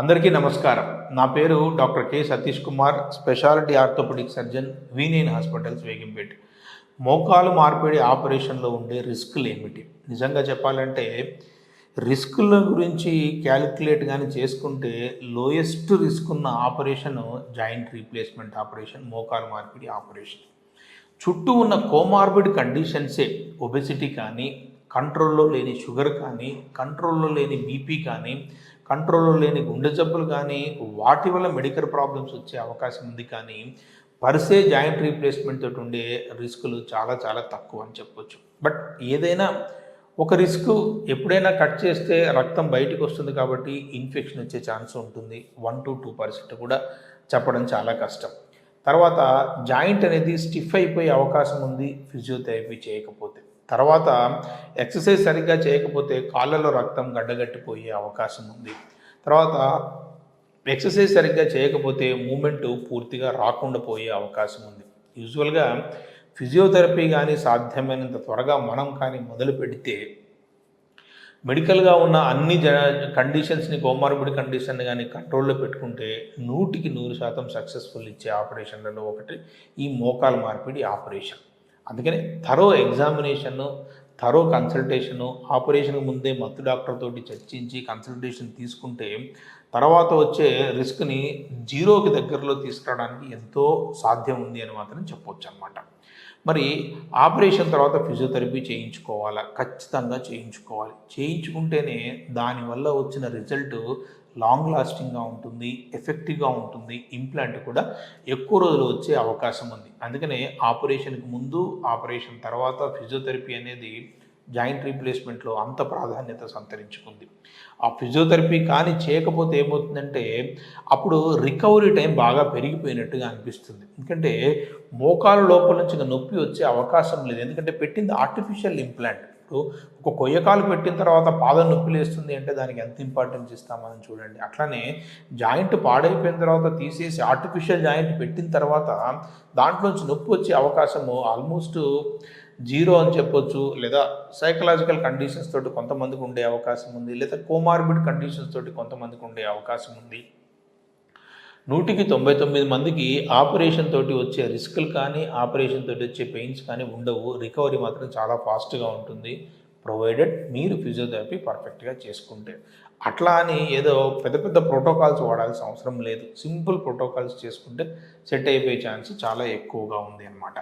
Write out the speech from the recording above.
అందరికీ నమస్కారం. నా పేరు doctor K Satish Kumar speciality orthopaedic surgeon వీనేన్ hospitals వేగింపేట్. మోకాలు మార్పిడి ఆపరేషన్లో ఉండే రిస్కులు ఏమిటి? నిజంగా చెప్పాలంటే రిస్కుల గురించి క్యాలిక్యులేట్ కానీ చేసుకుంటే లోయెస్ట్ రిస్క్ ఉన్న ఆపరేషన్ జాయింట్ రీప్లేస్మెంట్ ఆపరేషన్ మోకాలు మార్పిడి ఆపరేషన్. చుట్టూ ఉన్న కోమార్బిడ్ కండిషన్సే ఒబెసిటీ కానీ కంట్రోల్లో లేని షుగర్ కానీ కంట్రోల్లో లేని బీపీ కానీ కంట్రోల్లో లేని గుండె జబ్బులు కానీ వాటి వల్ల మెడికల్ ప్రాబ్లమ్స్ వచ్చే అవకాశం ఉంది కానీ పర్సే జాయింట్ రీప్లేస్మెంట్ తోటి ఉండే రిస్కులు చాలా చాలా తక్కువ అని చెప్పొచ్చు. బట్ ఏదైనా ఒక రిస్క్ ఎప్పుడైనా కట్ చేస్తే రక్తం బయటకు వస్తుంది కాబట్టి ఇన్ఫెక్షన్ వచ్చే ఛాన్స్ ఉంటుంది. వన్ టు టూ పర్సెంట్ కూడా చెప్పడం చాలా కష్టం. తర్వాత జాయింట్ అనేది స్టిఫ్ అయిపోయే అవకాశం ఉంది. ఫిజియోథెరపీ చేయకపోతే. తర్వాత ఎక్సర్సైజ్ సరిగ్గా చేయకపోతే కాళ్ళలో రక్తం గడ్డగట్టిపోయే అవకాశం ఉంది. తర్వాత ఎక్సర్సైజ్ సరిగ్గా చేయకపోతే మూమెంట్ పూర్తిగా రాకుండా పోయే అవకాశం ఉంది. యూజువల్గా ఫిజియోథెరపీ కానీ సాధ్యమైనంత త్వరగా మనం కానీ మొదలు పెడితే మెడికల్గా ఉన్న అన్ని జ కండిషన్స్ని కోమార్బిడ్ కండిషన్ కానీ కంట్రోల్లో పెట్టుకుంటే నూటికి నూరు శాతం సక్సెస్ఫుల్ ఇచ్చే ఆపరేషన్లలో ఒకటి ఈ మోకాలు మార్పిడి ఆపరేషన్. అందుకని థరో ఎగ్జామినేషను థరో కన్సల్టేషను ఆపరేషన్కి ముందే మత్తు డాక్టర్ తోటి చర్చించి కన్సల్టేషన్ తీసుకుంటే తర్వాత వచ్చే రిస్క్ని జీరోకి దగ్గరలో తీసుకురావడానికి ఎంతో సాధ్యం ఉంది అని మాత్రం చెప్పొచ్చు అనమాట మరి ఆపరేషన్ తర్వాత ఫిజియోథెరపీ చేయించుకోవాలా? ఖచ్చితంగా చేయించుకోవాలి. చేయించుకుంటేనే దానివల్ల వచ్చిన రిజల్ట్ లాంగ్ లాస్టింగ్గా ఉంటుంది ఎఫెక్టివ్గా ఉంటుంది ఇంప్లాంట్ కూడా ఎక్కువ రోజులు వచ్చే అవకాశం ఉంది. అందుకనే ఆపరేషన్కి ముందు ఆపరేషన్ తర్వాత ఫిజియోథెరపీ అనేది జాయింట్ రీప్లేస్మెంట్లో అంత ప్రాధాన్యత సంతరించుకుంది. ఆ ఫిజియోథెరపీ కానీ చేయకపోతే ఏమవుతుందంటే అప్పుడు రికవరీ టైం బాగా పెరిగిపోయినట్టుగా అనిపిస్తుంది. ఎందుకంటే మోకాలు లోపల నుంచి ఇంకా నొప్పి వచ్చే అవకాశం లేదు. ఎందుకంటే పెట్టింది ఆర్టిఫిషియల్ ఇంప్లాంట్ ఇప్పుడు ఒక కొయ్యకాలు పెట్టిన తర్వాత పాదం నొప్పి లేస్తుంది అంటే దానికి ఎంత ఇంపార్టెన్స్ ఇస్తామని చూడండి. అట్లనే జాయింట్ పాడైపోయిన తర్వాత తీసేసి ఆర్టిఫిషియల్ జాయింట్ పెట్టిన తర్వాత దాంట్లోంచి నొప్పి వచ్చే అవకాశము ఆల్మోస్ట్ జీరో అని చెప్పొచ్చు. లేదా సైకలాజికల్ కండిషన్స్ తోటి కొంతమందికి ఉండే అవకాశం ఉంది. లేదా కోమార్బిడ్ కండిషన్స్ తోటి కొంతమందికి ఉండే అవకాశం ఉంది. నూటికి తొంభై తొమ్మిది మందికి ఆపరేషన్ తోటి వచ్చే రిస్క్లు కానీ ఆపరేషన్ తోటి వచ్చే పెయిన్స్ కానీ ఉండవు. రికవరీ మాత్రం చాలా ఫాస్ట్గా ఉంటుంది. ప్రొవైడెడ్ మీరు ఫిజియోథెరపీ పర్ఫెక్ట్గా చేసుకుంటే. అట్లా అని ఏదో పెద్ద పెద్ద ప్రోటోకాల్స్ వాడాల్సిన అవసరం లేదు. సింపుల్ ప్రోటోకాల్స్ చేసుకుంటే సెట్ అయిపోయే ఛాన్స్ చాలా ఎక్కువగా ఉంది అన్నమాట.